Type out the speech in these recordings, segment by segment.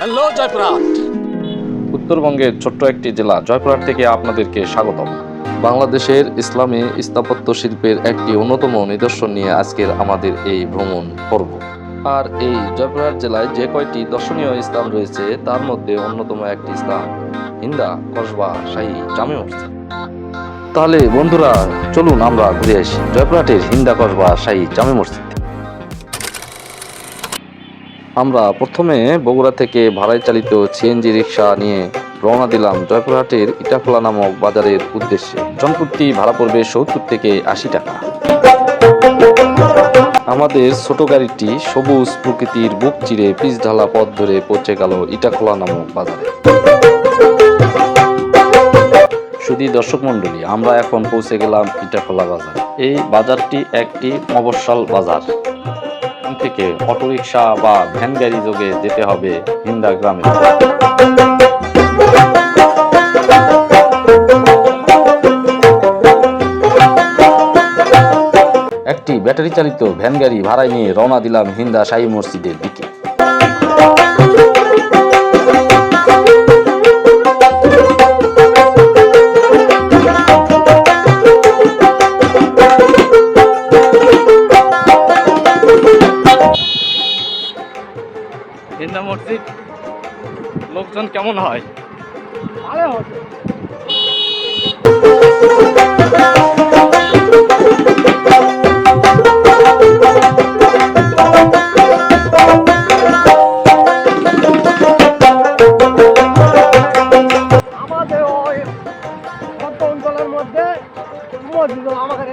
Hello Joypurhat উত্তরবঙ্গের ছোট্ট একটি জেলা জয়পুরহাট থেকে আপনাদেরকে স্বাগতম। বাংলাদেশের ইসলামী স্থাপত্য শিল্পের একটি অন্যতম নিদর্শন নিয়ে আজকের আমাদের এই ভ্রমণ পর্ব। আর এই জয়পুরহাট জেলায় যে কয়টি দর্শনীয় স্থান রয়েছে, তার মধ্যে অন্যতম একটি স্থান হিন্দা কসবা শাহী জামে মসজিদ। তাহলে বন্ধুরা, চলুন আমরা ঘুরে আসি জয়পুরহাটের হিন্দা কসবা শাহী জামে মসজিদ। আমরা প্রথমে বগুড়া থেকে ভাড়ায় চালিত সিএনজি রিক্সা নিয়ে রওনা দিলাম জয়পুরহাটের ইটাখোলা নামক বাজারের উদ্দেশ্যে। জনপ্রতি ভাড়া পড়বে সত্তর থেকে আশি টাকা। আমাদের ছোট গাড়িটি সবুজ প্রকৃতির বুক চিরে পিচ ঢালা পথ ধরে পৌঁছে গেল ইটাখোলা নামক বাজারে। শুধু দর্শক মন্ডলী আমরা এখন পৌঁছে গেলাম ইটাখোলা বাজার। এই বাজারটি একটি মফস্বল বাজার। এখান থেকে অটোরিকশা বা ভ্যান গাড়ি যোগে যেতে হবে হিন্দা গ্রামে। একটি ব্যাটারি চালিত ভ্যান গাড়ি ভাড়ায় নিয়ে রওনা দিলাম হিন্দা শাহী মসজিদের দিকে। হিন্দা মসজিদ লোকজন কেমন হয়? আমাদের ওই সত্য অঞ্চলের মধ্যে মসজিদ আমাদের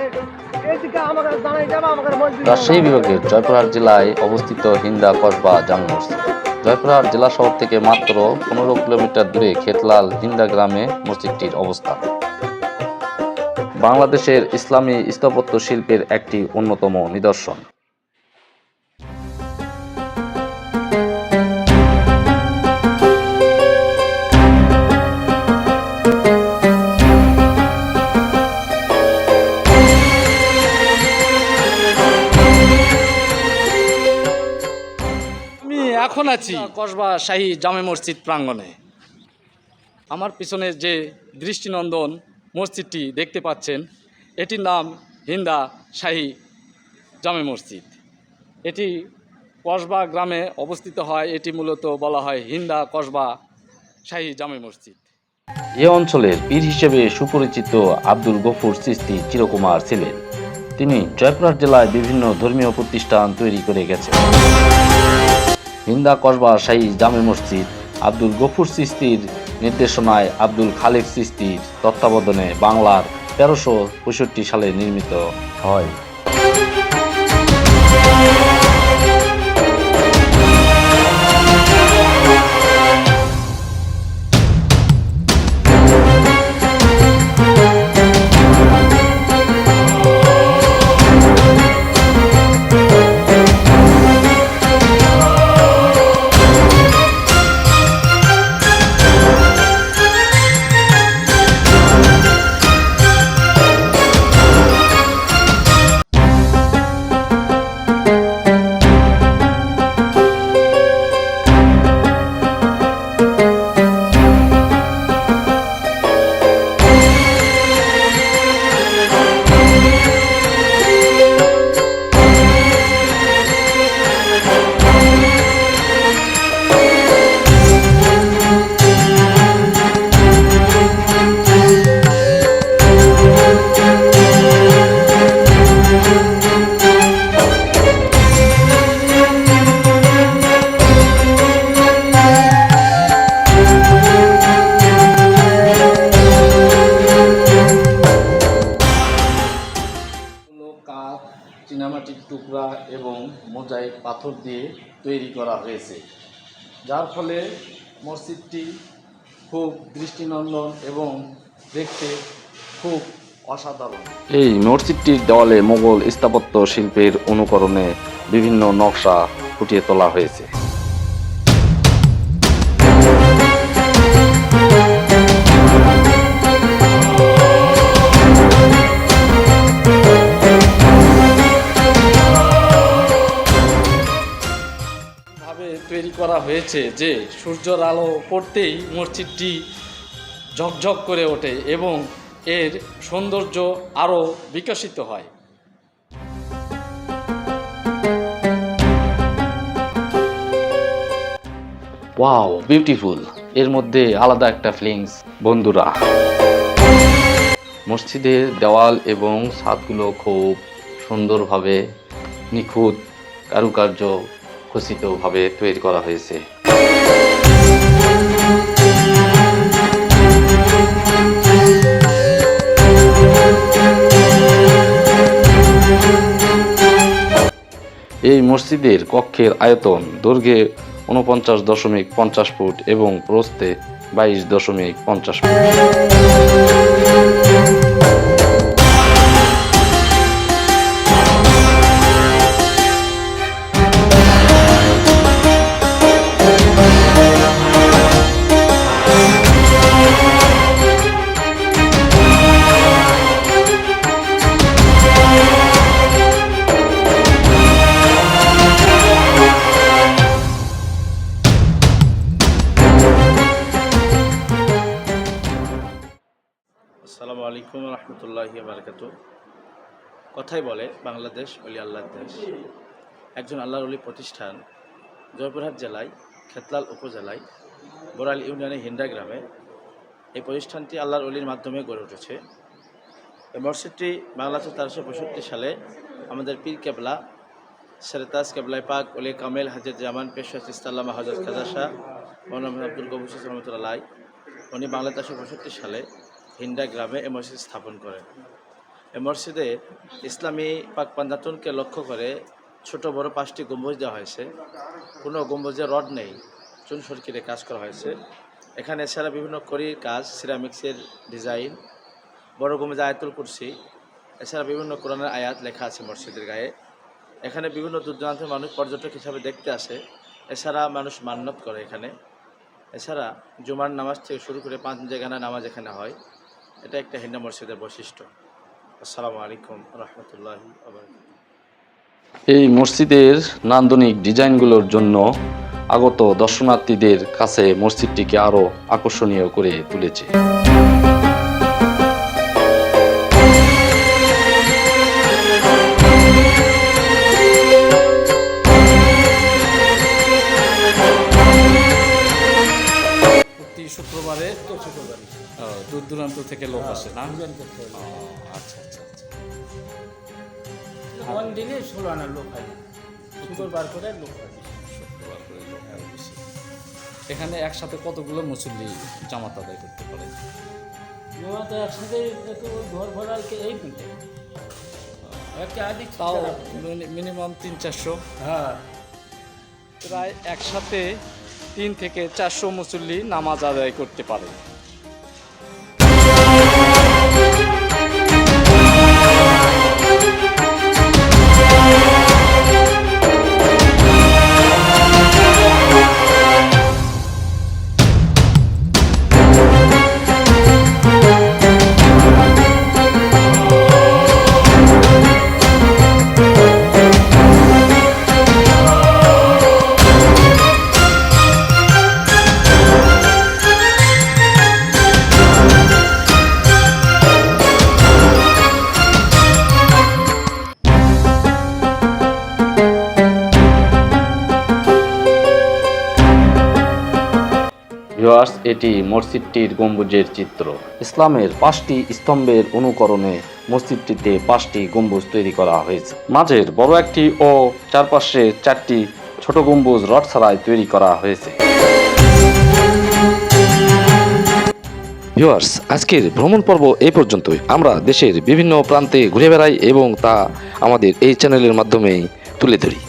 এইদিকে আমাদের জানাই যাবে আমাদের মসজিদ রাজশাহী বিভাগের জয়পুরহাট জেলায় অবস্থিত হিন্দা কসবা জামে মসজিদ। জয়পুরহাট জেলা শহর থেকে মাত্র পনেরো কিলোমিটার দূরে খেতলাল হিন্দা গ্রামে মসজিদটির অবস্থান বাংলাদেশের ইসলামী স্থাপত্য শিল্পের একটি অন্যতম নিদর্শন। এখন আছি? কসবা শাহী জামে মসজিদ প্রাঙ্গণে। আমার পিছনে যে দৃষ্টিনন্দন মসজিদটি দেখতে পাচ্ছেন এটির নাম হিন্দা শাহী জামে মসজিদ। এটি কসবা গ্রামে অবস্থিত হয় এটি মূলত বলা হয় হিন্দা কসবা শাহী জামে মসজিদ। এ অঞ্চলের পীর হিসেবে সুপরিচিত আব্দুল গফুর সিস্তি চিরকুমার ছিলেন। তিনি জয়পুরহাট জেলায় বিভিন্ন ধর্মীয় প্রতিষ্ঠান তৈরি করে গেছেন। হিন্দা কসবা শাহী জামে মসজিদ। আব্দুল গফুর সিস্তির নির্দেশনায় আব্দুল খালেক সিস্তির তত্ত্বাবধানে বাংলার তেরোশো পঁয়ষট্টি সালে নির্মিত। হয়। পাথর দিয়ে তৈরি করা হয়েছে। যার ফলে মসজিদটি খুব দৃষ্টিনন্দন এবং দেখতে খুব অসাধারণ। এই মসজিদটির দেওয়ালে মোগল স্থাপত্য শিল্পের অনুকরণে বিভিন্ন নকশা ফুটিয়ে তোলা হয়েছে। হয়েছে যে সূর্যের আলো পড়তেই মসজিদটি ঝকঝক করে ওঠে এবং এর সৌন্দর্য আরও বিকশিত হয়। ওয়াও বিউটিফুল এর মধ্যে আলাদা একটা ফিলিংস বন্ধুরা। মসজিদের দেওয়াল এবং ছাদগুলো খুব সুন্দরভাবে নিখুঁত, কারুকার্য খচিতভাবে তৈরি করা হয়েছে। এই মসজিদের কক্ষের আয়তন দৈর্ঘ্যে উনপঞ্চাশ দশমিক পঞ্চাশ ফুট এবং প্রস্থে বাইশ দশমিক পঞ্চাশ ফুট। আলাইকুম রহমতুল্লাহি বারকাত কথাই বলে, বাংলাদেশ অলি আল্লাহর দেশ। একজন আল্লাহর অলি প্রতিষ্ঠান জয়পুরহাট জেলায়, খেতলাল উপজেলায় বোরাল ইউনিয়নের হিন্ডা গ্রামে এই প্রতিষ্ঠানটি আল্লাহর অলির মাধ্যমে গড়ে উঠেছে। এই মসজিদটি বাংলাদেশ তেরোশো পঁয়ষট্টি সালে আমাদের পীর কেবলা, সেরেতাজ কেবলাই পাক অলি কামেল হাজর জামান পেশা ইস্তাল্লামা হজরত খাজা শাহ মৌলানা আব্দুল কবুস রহমতুল্লাহ উনি বাংলা তেরোশো পঁয়ষট্টি সালে হিন্ডা গ্রামে এই মসজিদ স্থাপন করেন এ মসজিদে ইসলামী পাক পান্দাতুনকে লক্ষ্য করে ছোট বড় পাঁচটি গম্বুজ দেওয়া হয়েছে। কোনো গম্বুজে রড নেই, চুন সরকিরে কাজ করা হয়েছে। এখানে এছাড়া বিভিন্ন করির কাজ, সিরামিক্সের ডিজাইন, বড় গম্বুজে আয়াতুল কুরসি, এছাড়া বিভিন্ন কোরআনের আয়াত লেখা আছে মসজিদের গায়ে। এখানে বিভিন্ন দূর দূরান্তের মানুষ পর্যটক হিসাবে দেখতে আসে, এছাড়া মানুষ মান্যত করে এখানে। এছাড়া জুমার নামাজ থেকে শুরু করে পাঁচ জায়গানা নামাজ এখানে হয়। এটা একটা হিন্দা মসজিদের বৈশিষ্ট্য। আসসালামু আলাইকুম রহমতুল্লাহ এই মসজিদের নান্দনিক ডিজাইনগুলোর জন্য আগত দর্শনার্থীদের কাছে মসজিদটিকে আরও আকর্ষণীয় করে তুলেছে। প্রতি শুক্রবারে ও, দূর দূরান্ত থেকে লোক আসে না? আচ্ছা আচ্ছা আচ্ছা। কোন দিনে ষোলো আনার লোক হয়। শুক্রবার করে লোক হয়। শুক্রবার করে লোক হয় বেশি। এখানে একসাথে কতগুলো মুসল্লি জামাত আদায় করতে পারে? নোয়া তো একসাথে ঘর ভরালকে এই একটা তাও মিনিমাম তিন চারশো? হ্যাঁ। প্রায় একসাথে তিন থেকে চারশো মুসল্লি নামাজ আদায় করতে পারে। ভিউয়ার্স এটি মসজিদটির গম্বুজের চিত্র। ইসলামের পাঁচটি স্তম্ভের অনুকরণে মসজিদটিতে পাঁচটি গম্বুজ তৈরি করা হয়েছে। মাঝের বড় একটি ও চারপাশে চারটি ছোট গম্বুজ রড ছাড়াই তৈরি করা হয়েছে। ভিউয়ার্স, আজকের ভ্রমণ পর্ব এই পর্যন্তই। আমরা দেশের বিভিন্ন প্রান্তে ঘুরে বেড়াই এবং তা আমাদের এই চ্যানেলের মাধ্যমেই তুলে ধরি।